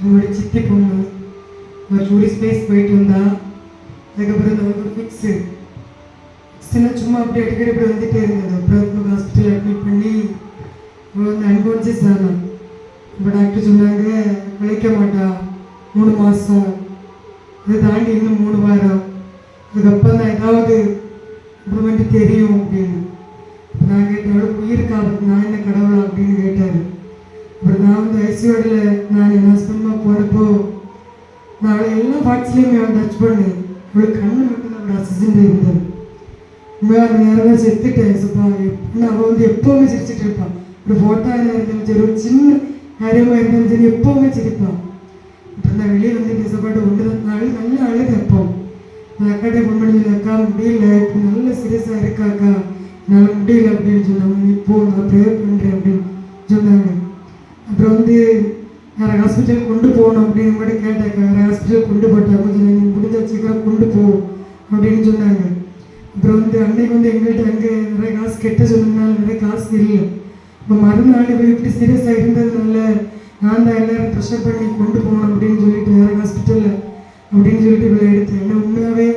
என்னோட சித்தி பொண்ணு ஒரு டூரிஸ்ட் பிளேஸ் போயிட்டு வந்தா அதுக்கப்புறம் நமக்கு ஃபிக்ஸு சின்ன சும்மா அப்படி அடிக்கடி இப்படி வந்துட்டே இருந்தது அப்புறம் ஹாஸ்பிட்டல் அட்மிட் பண்ணி அவள் வந்து அன்கான்சியஸ் ஆனான் இப்போ டாக்டர் சொன்னாங்க உழைக்க மாட்டா மூணு மாதம் இதை தாண்டி இன்னும் மூணு வாரம் இதுக்கப்புறம் தான் ஏதாவது இம்ப்ரூவ்மெண்ட் தெரியும் அப்படின்னு அப்ப நான் கேட்டேன் உயிருக்கு ஆபத்து நான் எல்லா பார்ட்ஸ்லேயுமே அவள் டச் பண்ணேன் அவளுக்கு கண்ணு மட்டும் தான் அவளோட அசிஸ்டண்ட் இருந்தது உண்மையாக அந்த நேரம் செத்துட்டேன் சுப்பா எப்படின்னா அவள் வந்து எப்போவுமே சிரிச்சிட்டு இருப்பான் ஒரு ஃபோட்டோ இருந்தாலும் சரி ஒரு சின்ன காரியமாக இருந்தாலும் சரி எப்போவுமே சிரிப்பான் அப்புறம் நான் வெளியே வந்து சாப்பாடு ஒன்று தான் அழு நல்லா அழுது எப்போ நான் அக்காட்டே ஃபோன் பண்ணி சொன்னேன், அக்கா முடியல இப்போ நல்ல சீரியஸாக இருக்காக்கா என்னால் முடியல அப்படின்னு சொன்னாங்க நீ போ நான் ப்ரேயர் பண்ணுறேன் அப்படின்னு சொன்னாங்க அப்புறம் வந்து வேறு ஹாஸ்பிட்டல் கொண்டு போகணும் அப்படின்னு கூட கேட்டாக்கா வேறு ஹாஸ்பிட்டல் கொண்டு போட்டாங்க கொஞ்சம் நீங்கள் முடிஞ்ச சீக்கிரம் கொண்டு போ அப்படின்னு சொன்னாங்க. அப்புறம் வந்து அன்னைக்கு வந்து எங்கள்கிட்ட அங்கே நிறைய காசு கெட்ட சொன்னதுனால நிறைய காசு இல்லை இப்போ மறுநாள் இவள் இப்படி சீரியஸாக இருந்ததுனால நான் தான் எல்லாரும் ப்ரெஷர் பண்ணி கொண்டு போகணும் அப்படின்னு சொல்லிட்டு வேறு ஹாஸ்பிட்டலில் அப்படின்னு சொல்லிட்டு இவளை எடுத்தேன். ஏன்னா உண்மையாகவே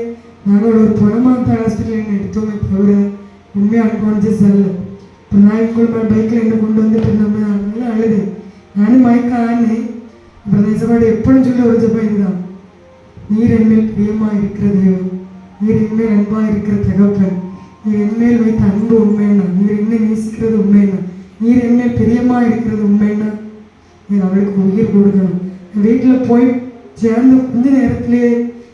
நாங்கள் ஒரு பணமாத்த ஹாஸ்பிட்டல் என்ன எடுத்தோமே தவிர உண்மையாக அன்கான்சியஸ் அல்ல. இப்போ நான் கூட பைக்கில் என்ன கொண்டு வந்துட்டு இருந்தோமே நானும் மயக்க ஆனேன் அப்புறம் நெசவாடு எப்பொழுதும் சொல்ல ஒரு இதுதான் நீர் என்மேல் பிரியமா இருக்கிறது நீர் என்மேல் அன்பாக இருக்கிற தகப்பன் நீர் என்மேல் வைத்த அன்பு உண்மைன்னா நீர் என்ன நேசிக்கிறது உண்மைன்னா நீர் என்மேல் பிரியமாக இருக்கிறது உண்மைன்னா நீர் அவளுக்கு உயிர் கொடுக்கணும் வீட்டில் போய் சேர்ந்த கொஞ்ச நேரத்திலே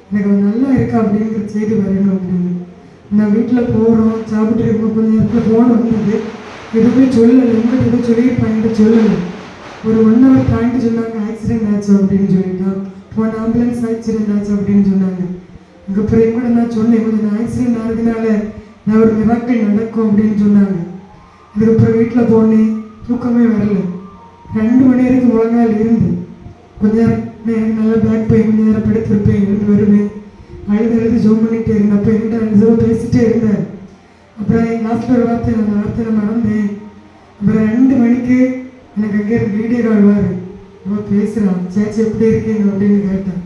எனக்கு நல்லா இருக்கா அப்படிங்கிற செய்தி வரணும் அப்படின்னு நான் வீட்டில் போகிறோம் சாப்பிட்டு இருக்கோம் கொஞ்சம் நேரத்தில் ஃபோன் வந்தது எதுவுமே சொல்லலை உங்கள்கிட்ட எதுவும் சொல்லியிருப்பாங்க சொல்லலை ஒரு ஒன் ஹவர் தாண்டி சொன்னாங்க ஆக்சிடென்ட் ஆச்சு அப்படின்னு சொல்லிட்டு. போன ஆம்புலன்ஸ் ஆக்சிடென்ட் ஆச்சு அப்படின்னு சொன்னாங்க. அதுக்கப்புறம் கூட நான் சொன்னேன் கொஞ்சம் ஆக்சிடென்ட் ஆகுதுனால நான் ஒரு மிராக்கள் நடக்கும் அப்படின்னு சொன்னாங்க. அதுக்கப்புறம் வீட்டில் போனேன் தூக்கமே வரல. ரெண்டு மணி வரைக்கும் முழங்கால் இருந்து. கொஞ்ச நேரம் எனக்கு நல்லா பேக் போய் கொஞ்ச நேரம் படுத்திருப்பேன் இருந்து வருவேன். அழுது அழுது ஜோம் பண்ணிகிட்டே இருந்தேன். அப்போ என்கிட்ட ரெண்டு பேசிகிட்டே இருந்தேன். அப்புறம் லாஸ்ட்டில் ஒரு வார்த்தை அந்த வார்த்தை நான் மறந்தேன். அப்புறம் ரெண்டு மணிக்கு எனக்கு அங்கே வீடியோ கால் வாரு நம்ம பேசுகிறான் சேச்சி எப்படி இருக்கீங்க? அப்படின்னு கேட்டேன்.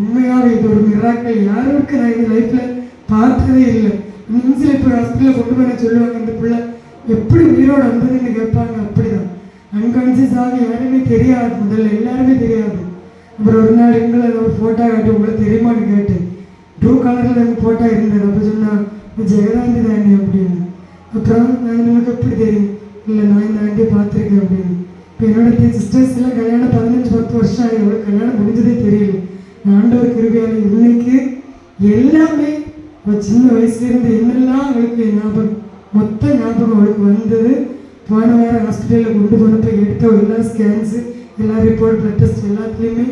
உண்மையாக இது ஒரு மிராக்கள் யாருக்கு நான் இந்த லைஃப்பில் பார்த்ததே இல்லை. மிஞ்சில் இப்போ ஹாஸ்பிட்டலில் கொண்டு போய் சொல்லுவாங்க இந்த பிள்ளை. எப்படி உயிரோடு வந்ததுன்னு கேட்பாங்க அப்படிதான். அன்கான்சியஸ் ஆகி யாருமே தெரியாது. முதல்ல எல்லாருமே தெரியாது. அப்புறம் ஒரு நாள் எங்களை ஒரு ஃபோட்டோ காட்டி உங்களை தெரியுமான்னு கேட்டேன். ப்ளூ கலரில் எனக்கு ஃபோட்டோ இருந்தது. அப்போ சொன்னால் ஜெகதாந்தி தாண்டி அப்படின்னு. அப்புறம் நான் உங்களுக்கு எப்படி தெரியும்? இல்லை நான் இந்த ஆண்டி பார்த்துருக்கேன் அப்படின்னு. இப்போ என்னோட சிஸ்டர்ஸ் எல்லாம் கல்யாணம் பதினஞ்சு பத்து வருஷம் ஆகி எவ்வளோ கல்யாணம் முடிஞ்சதே தெரியல. நான் ஆண்டவர் கிருபையால் இன்னைக்கு எல்லாமே சின்ன வயசுலேருந்து என்னெல்லாம் அவளுக்கு ஞாபகம் மொத்த ஞாபகம் அவளுக்கு வந்தது. போன வாரம் ஹாஸ்பிட்டலில் கொண்டு போனப்போ எடுத்த எல்லா ஸ்கேன்ஸு எல்லா ரிப்போர்ட் பிளட் டெஸ்ட் எல்லாத்துலேயுமே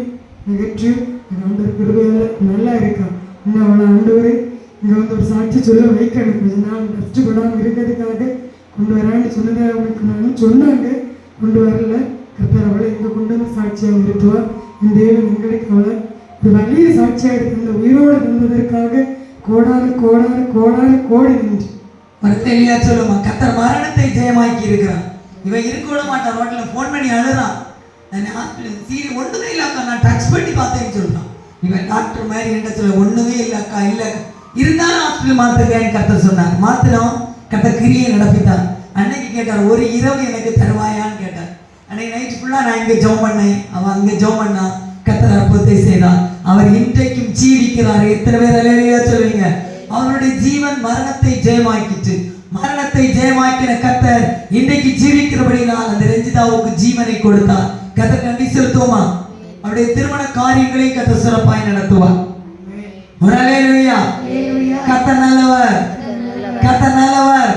நெகட்டிவ் ஆண்டவர் கிருபையால் நல்லா இருக்கா? இன்னும் அவளை ஆண்டவர் இங்கே வந்து ஒரு சாட்சி சொல்ல வைக்கணும். கொஞ்ச நாள் கஷ்டப்படாமல் இருக்கிறதுக்காக கொண்டு வரான்னு சொன்னதை அவளுக்கு நான் சொன்னாங்க. கொண்டு வரல. கர்த்தர் அவளை இங்கே கொண்டு வந்து சாட்சியாக நிறுத்துவார். இந்த தேவன் எங்களுக்கு அவளை ஒரு வலிய சாட்சியாக எடுத்து உயிரோடு இருந்ததற்காக கோடாறு கோடாறு கோடாறு கோடி நின்று. மறுத்தெளியா சொல்லுமா கத்தர் மரணத்தை ஜெயமாக்கி இருக்கிறான் இவன் இருக்க விட மாட்டான் ரோட்டில் ஃபோன் பண்ணி அழுறான். நான் ஹாஸ்பிட்டல் சீரி ஒன்றுமே இல்லைக்கா நான் டச் பண்ணி பார்த்தேன்னு சொல்றான். இவன் டாக்டர் மாதிரி என்ன சொல்ல ஒன்றுமே இல்லைக்கா. இல்லை இருந்தாலும் ஹாஸ்பிட்டல் மாத்துக்கேன்னு கத்தர் சொன்னார். மாத்தினோம் கத்த கிரியை நடப்பித்தான் அன்னைக்கு கேட்டார் ஒரு இரவு எனக்கு தருவாயான்னு கேட்டார். அன்னைக்கு நைட் ஃபுல்லா நான் இங்கே ஜெபம் பண்ணேன். அவன் அங்கே ஜெபம் பண்ணான் கத்தர் அற்புதத்தை செய்தார். அவர் இன்றைக்கும் ஜீவிக்கிறார். எத்தனை பேர் அலையிலையா சொல்லுவீங்க? அவருடைய ஜீவன் மரணத்தை ஜெயமாக்கிட்டு மரணத்தை ஜெயமாக்கின கத்தர் இன்றைக்கு ஜீவிக்கிறபடினால் அந்த ரஞ்சிதாவுக்கு ஜீவனை கொடுத்தார். கத்தர் நன்றி செலுத்துவோமா? அவருடைய திருமண காரியங்களை கத்தர் சிறப்பாய் நடத்துவார். ஒரு அலையிலுயா கத்தர் நல்லவர். கத்தர் நல்லவர்.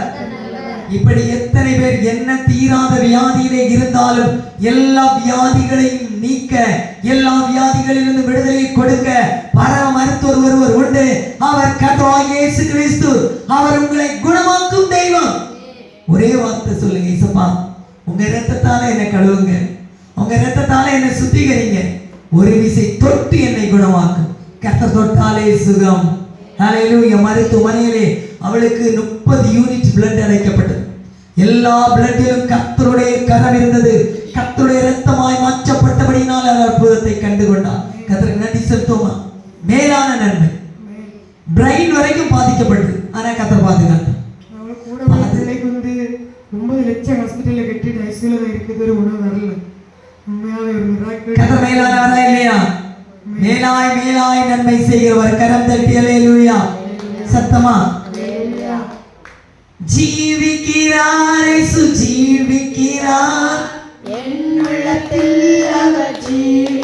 இப்படி எத்தனை பேர் என்ன தீராத வியாதியிலே இருந்தாலும் எல்லா வியாதிகளையும் நீக்க எல்லா வியாதிகளிலிருந்து விடுதலை கொடுக்க பரம மருத்துவர் ஒருவர் உண்டு. அவர் கர்த்தராகிய இயேசு கிறிஸ்து அவர் உங்களை குணமாக்கும் தெய்வம். ஒரே வார்த்தை சொல்லுங்க இசப்பா உங்க ரத்தத்தால என்னை கழுவுங்க. உங்க ரத்தத்தால என்னை சுத்திகரிங்க. ஒரு விசை தொட்டு என்னை குணமாக்கும் கத்த தொட்டாலே சுகம். மருத்துவமனையிலே அவளுக்கு முப்பது யூனிட் பிளட் அடைக்கப்பட்டது எல்லா பிளட்டிலும் கர்த்தருடைய கரம் இருந்தது. கர்த்தருடைய இரத்தமாய் மாற்றப்பட்டபடியினால் மேலான அற்புதத்தை கண்டு கொண்டான் கத்தருக்கு நன்றி செலுத்துவோமா? மேலான நன்மை. பிரெயின் வரைக்கும் பாதிக்கப்பட்டது. ஆனா கத்தர் பிள்ளைக்கு வந்து ஒன்பது லட்சம் ஹாஸ்பிட்டல்ல கட்டிட்டு ஐசியூல இருக்குது. ஒரு உணவு வரல. உண்மையாவே ஒரு மிராக்கிள் கத்தர் மேலானவரா இல்லையா? மேலாய் மேலாய் நன்மை செய்கிறவர். கரம் தட்டி அல்லேலூயா சத்தமா? ஜீவிக்கிறாரே சுஜீவிக்கிறார் என் உள்ளத்தில் அவர் ஜீவி